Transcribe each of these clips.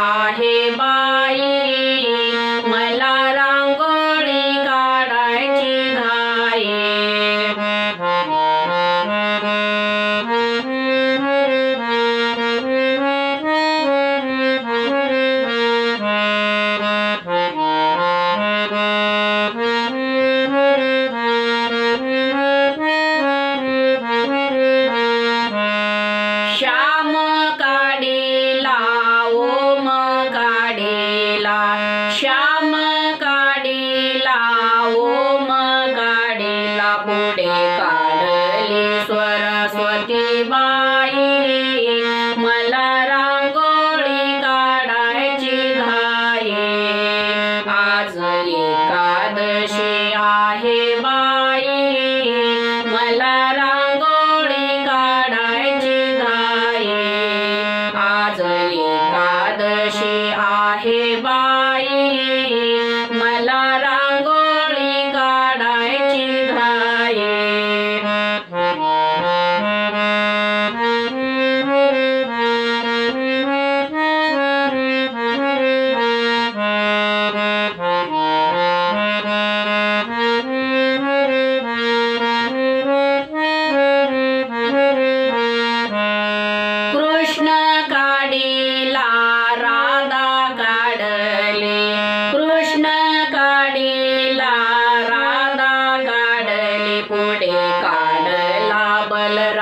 आहे बा वाटे काढली स्वरस्वती बाई. मला रांगोळी काढायची घाई. आज एकादशी आहे बाई. मला रांगोळी काढायची घाई. आज एकादशी आहे बाई. galera.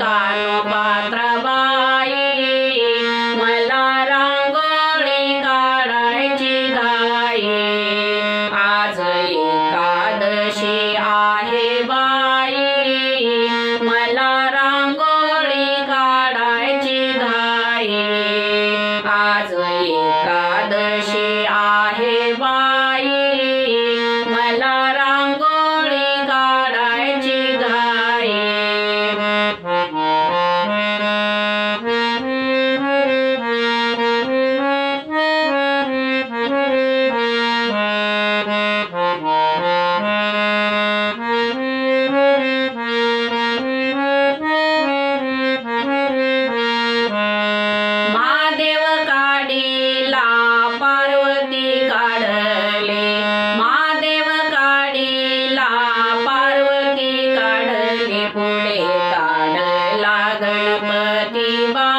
कानोपात्र देवा